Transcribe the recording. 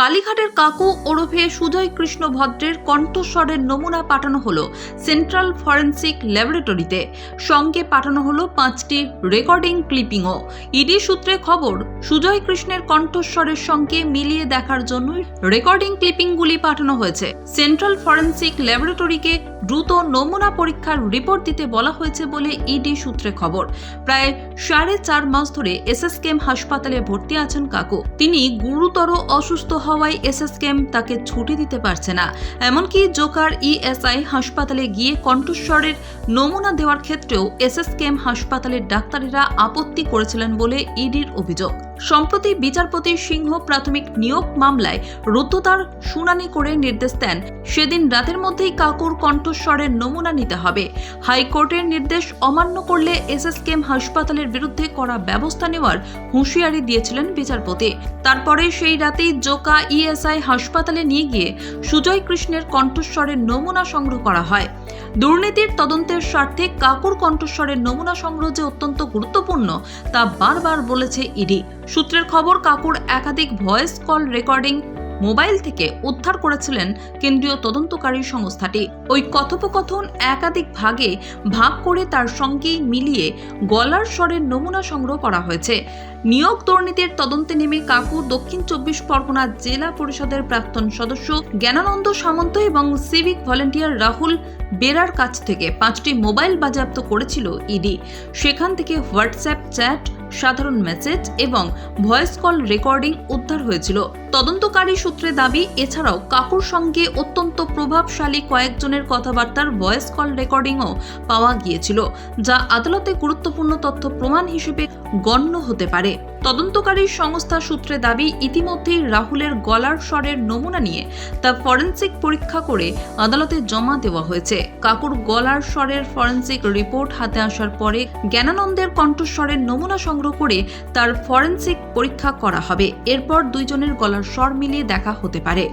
কালীঘাটের কাকু ওরফে সুজয় কৃষ্ণ ভদ্রের কণ্ঠস্বরের নমুনা পাঠানো হলো সেন্ট্রাল ফরেন্সিক ল্যাবরেটরিতে। সঙ্গে পাঠানো হলো পাঁচটি রেকর্ডিং ক্লিপিংও। ইডি সূত্রে খবর সুজয় কৃষ্ণের কণ্ঠস্বরের সঙ্গে মিলিয়ে দেখার জন্য রেকর্ডিং ক্লিপিংগুলি পাঠানো হয়েছে। সেন্ট্রাল ফরেন্সিক ল্যাবরেটরিকে দ্রুত নমুনা পরীক্ষার রিপোর্ট দিতে বলা হয়েছে বলে ইডি সূত্রে খবর। প্রায় সাড়ে চার মাস ধরে এসএসকেএম হাসপাতালে ভর্তি আছেন কাকু। তিনি গুরুতর অসুস্থ হওয়ায় এসএসকেম তাকে ছুটি দিতে পারছে না। এমনকি জোকার ইএসআই হাসপাতালে গিয়ে কণ্ঠস্বরের নমুনা দেওয়ার ক্ষেত্রেও এসএসকেম হাসপাতালের ডাক্তারেরা আপত্তি করেছিলেন বলে ইডির অভিযোগ। সম্প্রতি বিচারপতি সিংহ প্রাথমিক নিয়োগ মামলায় রুদ্ধতার শুনানি করে নির্দেশ দেন। সেদিন রাতের মধ্যেই কাকুর কণ্ঠস্বরের নমুনা নিতে হবে। হাইকোর্টের নির্দেশ অমান্য করলে এসএসকেএম হাসপাতালের বিরুদ্ধে করা ব্যবস্থা নেওয়ার হুঁশিয়ারি দিয়েছিলেন বিচারপতি। তারপরে সেই রাতেই জোকা ইএসআই হাসপাতালে নিয়ে গিয়ে সুজয় কৃষ্ণের কণ্ঠস্বরের নমুনা সংগ্রহ করা হয়। দুর্নীতির তদন্তের স্বার্থে কাকুর কণ্ঠস্বরের নমুনা সংগ্রহ যে অত্যন্ত গুরুত্বপূর্ণ, তা বারবার বলেছে ইডি। সূত্রের খবর, কাকুর একাধিক ভয়েস কল রেকর্ডিং মোবাইল থেকে উদ্ধার করেছিলেন কেন্দ্রীয় তদন্তকারী সংস্থাটি। ওই কথোপকথন একাধিক ভাগে ভাগ করে তার সঙ্গে মিলিয়ে গলার স্বরের নমুনা সংগ্রহ করা হয়েছে। নিয়োগ দুর্নীতির তদন্তে নেমে কাকু দক্ষিণ চব্বিশ পরগনা জেলা পরিষদের প্রাক্তন সদস্য জ্ঞানানন্দ সামন্ত এবং সিভিক ভলেন্টিয়ার রাহুল বেরার কাছ থেকে পাঁচটি মোবাইল বাজেয়াপ্ত করেছিল ইডি। সেখান থেকে হোয়াটসঅ্যাপ চ্যাট সাধারণ মেসেজ এবং ভয়েস কল রেকর্ডিং উদ্ধার হয়েছিল। তদন্তকারী সূত্রে দাবি, এছাড়াও কাকুর সঙ্গে অত্যন্ত প্রভাবশালী কয়েকজনের কথাবার্তার ভয়েস কল রেকর্ডিংও পাওয়া গিয়েছিল, যা আদালতে গুরুত্বপূর্ণ তথ্য প্রমাণ হিসেবে গণ্য হতে পারে। তদন্তকারী সংস্থা সূত্রে দাবি, ইতিমধ্যেই রাহুলের গলার স্বরের নমুনা নিয়ে তা ফরেন্সিক পরীক্ষা করে আদালতে জমা দেওয়া হয়েছে। কাকুর গলার স্বরের ফরেন্সিক রিপোর্ট হাতে আসার পরে জ্ঞানানন্দের কণ্ঠস্বরের নমুনা সংগ্রহ করে তার ফরেন্সিক পরীক্ষা করা হবে। এরপর দুইজনের গলার স্বর মিলিয়ে দেখা হতে পারে।